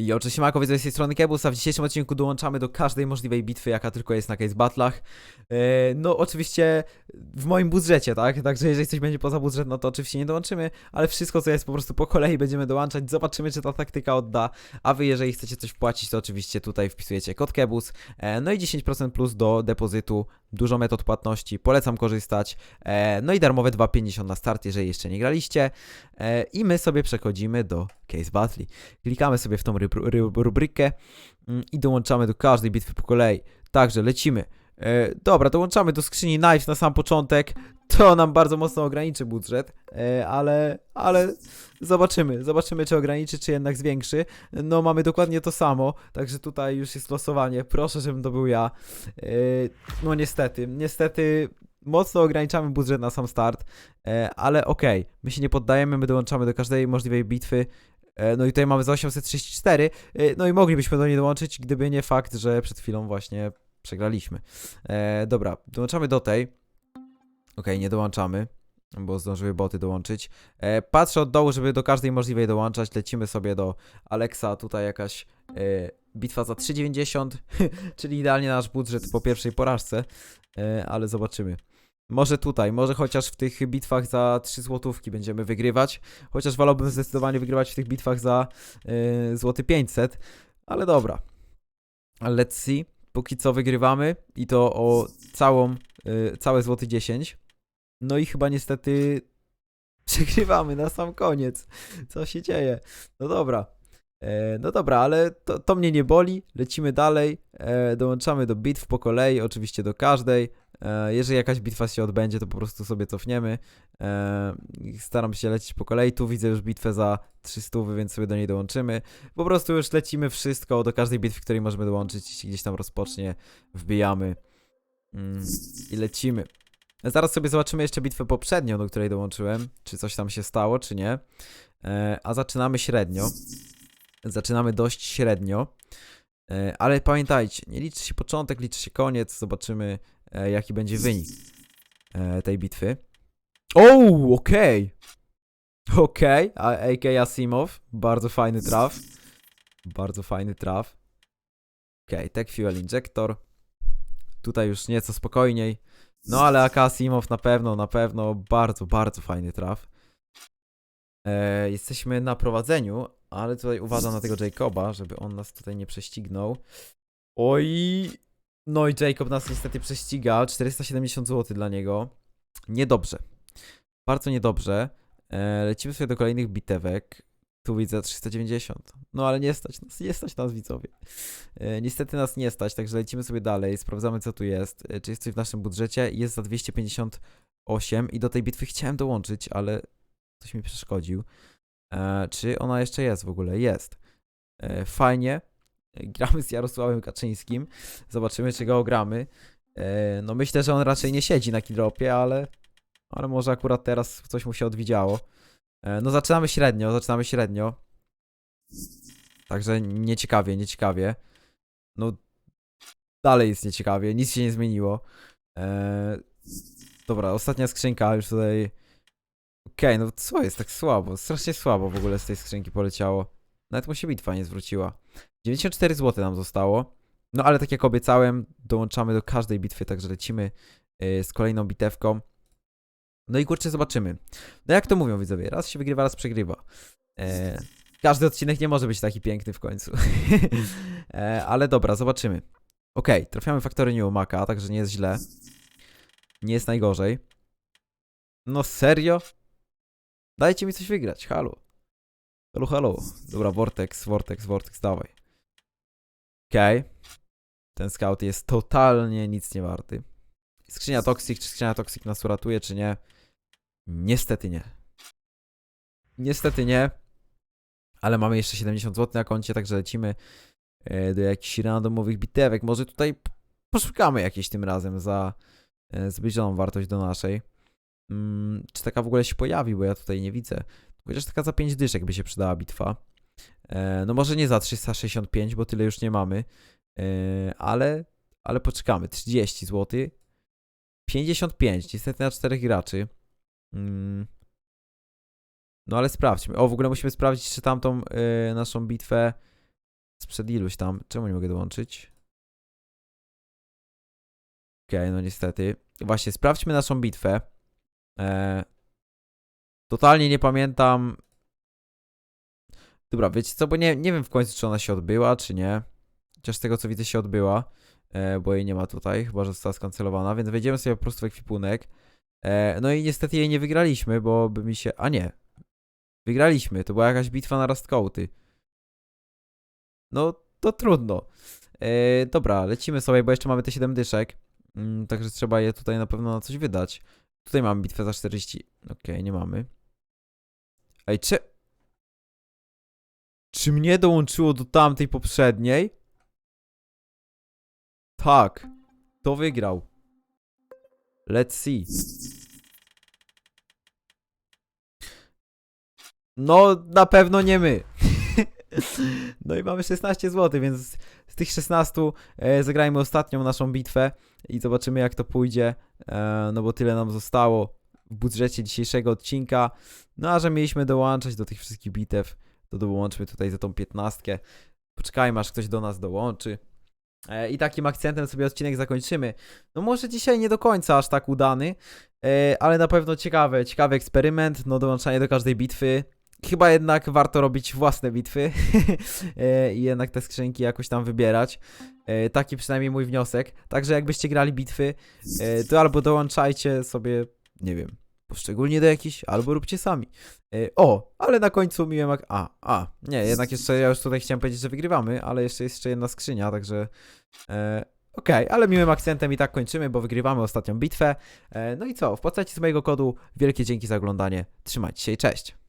I oczywiście Mako widzę z tej strony Kebus, a w dzisiejszym odcinku dołączamy do każdej możliwej bitwy, jaka tylko jest na Case Battlach. E, no oczywiście w moim budżecie, tak? Także jeżeli coś będzie poza budżet, no to oczywiście nie dołączymy, ale wszystko co jest po prostu po kolei będziemy dołączać. Zobaczymy, czy ta taktyka odda. A wy, jeżeli chcecie coś wpłacić, to oczywiście tutaj wpisujecie kod Kebus. E, no i 10% plus do depozytu. Dużo metod płatności, polecam korzystać. E, no i darmowe 2,50 na start, jeżeli jeszcze nie graliście. I my sobie przechodzimy do Case Battle. Klikamy sobie w tą rubrykę mm, i dołączamy do każdej bitwy po kolei. Także lecimy. E, dobra, dołączamy do skrzyni Knives na sam początek. To nam bardzo mocno ograniczy budżet, e, ale, ale zobaczymy. Zobaczymy, czy ograniczy, czy jednak zwiększy. No, mamy dokładnie to samo, także tutaj już jest losowanie. Proszę, żebym to był ja. E, no, niestety, niestety mocno ograniczamy budżet na sam start, e, ale okej, my się nie poddajemy, my dołączamy do każdej możliwej bitwy. E, No i tutaj mamy za 834, e, no i moglibyśmy do niej dołączyć, gdyby nie fakt, że przed chwilą właśnie przegraliśmy. E, dobra, dołączamy do tej. Okej, nie dołączamy, bo zdążyły boty dołączyć. Patrzę od dołu, żeby do każdej możliwej dołączać. Lecimy sobie do Alexa, tutaj jakaś bitwa za 3,90, czyli idealnie nasz budżet po pierwszej porażce, ale zobaczymy. Może tutaj, może chociaż w tych bitwach za 3 złotówki będziemy wygrywać. Chociaż wolałbym zdecydowanie wygrywać w tych bitwach za yy, złoty 500. Ale dobra. Let's see. Póki co wygrywamy i to o całą, yy, całe złoty 10. No i chyba niestety przegrywamy na sam koniec. Co się dzieje? No dobra. E, no dobra, ale to, to mnie nie boli. Lecimy dalej. E, dołączamy do bitw po kolei, oczywiście do każdej. E, jeżeli jakaś bitwa się odbędzie, to po prostu sobie cofniemy. E, staram się lecieć po kolei. Tu widzę już bitwę za 300, więc sobie do niej dołączymy. Po prostu już lecimy wszystko do każdej bitwy, której możemy dołączyć. Jeśli gdzieś tam rozpocznie, wbijamy mm, i lecimy. Zaraz sobie zobaczymy jeszcze bitwę poprzednią, do której dołączyłem. Czy coś tam się stało, czy nie. E, a zaczynamy średnio. Zaczynamy dość średnio. Ale pamiętajcie, nie liczy się początek, liczy się koniec. Zobaczymy, e, jaki będzie wynik e, tej bitwy. O, okej. Okej, AK Asimov. Bardzo fajny traf. Bardzo fajny traf. Okej, Tech Fuel Injector. Tutaj już nieco spokojniej. No ale AK Asimov na pewno, na pewno bardzo, bardzo fajny traf. E, jesteśmy na prowadzeniu, ale tutaj uważam na tego Jacoba, żeby on nas tutaj nie prześcignął. Oj, no i Jacob nas niestety prześciga. 470 zł dla niego. Niedobrze. Bardzo niedobrze. E, lecimy sobie do kolejnych bitewek. Tu widzę 390. No ale nie stać nas, nie stać nas widzowie. E, niestety nas nie stać, także lecimy sobie dalej. Sprawdzamy co tu jest. E, czy jest coś w naszym budżecie. Jest za 258 i do tej bitwy chciałem dołączyć, ale ktoś mi przeszkodził. Czy ona jeszcze jest w ogóle? Jest. Fajnie. E, Gramy z Jarosławem Kaczyńskim. Zobaczymy, czy go ogramy. E, no myślę, że on raczej nie siedzi na kidropie, ale, ale może akurat teraz coś mu się odwidziało. E, no zaczynamy średnio, zaczynamy średnio. Także nieciekawie, nieciekawie. No dalej jest nieciekawie, nic się nie zmieniło. Dobra, ostatnia skrzynka już tutaj. Okej, no co jest tak słabo? Strasznie słabo w ogóle z tej skrzynki poleciało. Nawet mu się bitwa nie zwróciła. 94 zł nam zostało. No ale tak jak obiecałem, dołączamy do każdej bitwy, także lecimy yy, z kolejną bitewką. No i kurczę, zobaczymy. No jak to mówią widzowie, raz się wygrywa, raz przegrywa. E, każdy odcinek nie może być taki piękny w końcu. e, ale dobra, zobaczymy. Okej, trafiamy Factory New Maka, także nie jest źle. Nie jest najgorzej. No serio? Dajcie mi coś wygrać, halo. Halo, halo. Dobra, Vortex, Vortex, Vortex, dawaj. Okej. Ten scout jest totalnie nic nie warty. Skrzynia Toxic, czy skrzynia Toxic nas uratuje, czy nie? Niestety nie. Niestety nie. Ale mamy jeszcze 70 zł na koncie, także lecimy e, do jakichś randomowych bitewek. Może tutaj poszukamy jakieś tym razem za e, zbliżoną wartość do naszej. Mm, czy taka w ogóle się pojawi, bo ja tutaj nie widzę. Chociaż taka za 5 dyszek by się przydała bitwa. E, no może nie za 365, bo tyle już nie mamy. E, ale, ale poczekamy. 30 zł. 55, niestety na 4 graczy. Mm. No ale sprawdźmy. O, w ogóle musimy sprawdzić, czy tamtą e, naszą bitwę sprzed iluś tam. Czemu nie mogę dołączyć? Okej, no niestety. Właśnie, sprawdźmy naszą bitwę. Totalnie nie pamiętam. Dobra, wiecie co, bo nie, nie wiem w końcu, czy ona się odbyła, czy nie. Chociaż z tego, co widzę, się odbyła, e, bo jej nie ma tutaj, chyba, że została skancelowana, więc wejdziemy sobie po prostu w ekwipunek. E, no i niestety jej nie wygraliśmy, bo by mi się... A nie. Wygraliśmy, to była jakaś bitwa na Rastcoaty. No, to trudno. E, dobra, lecimy sobie, bo jeszcze mamy te 7 dyszek. Mm, także trzeba je tutaj na pewno na coś wydać. Tutaj mamy bitwę za 40. Okej, nie mamy. Ej, czy... Czy mnie dołączyło do tamtej poprzedniej? Tak. To wygrał. Let's see. No, na pewno nie my. No i mamy 16 zł, więc z tych 16 e, zagrajmy ostatnią naszą bitwę i zobaczymy jak to pójdzie. E, no bo tyle nam zostało budżecie dzisiejszego odcinka. No a że mieliśmy dołączać do tych wszystkich bitew, to dołączmy tutaj za tą 15. Poczekajmy aż ktoś do nas dołączy. E, I takim akcentem sobie odcinek zakończymy. No może dzisiaj nie do końca aż tak udany, e, ale na pewno ciekawy, ciekawy eksperyment, no dołączanie do każdej bitwy. Chyba jednak warto robić własne bitwy e, i jednak te skrzynki jakoś tam wybierać. Taki przynajmniej mój wniosek. Także jakbyście grali bitwy, to albo dołączajcie sobie, nie wiem, poszczególnie do jakichś, albo róbcie sami. E, O, ale na końcu miłem jak... A, a, nie, jednak jeszcze ja już tutaj chciałem powiedzieć, że wygrywamy, ale jeszcze jest jeszcze jedna skrzynia, także... E, Okej, ale miłym akcentem i tak kończymy, bo wygrywamy ostatnią bitwę. E, no i co, wpłacajcie z mojego kodu. Wielkie dzięki za oglądanie. Trzymajcie się i cześć.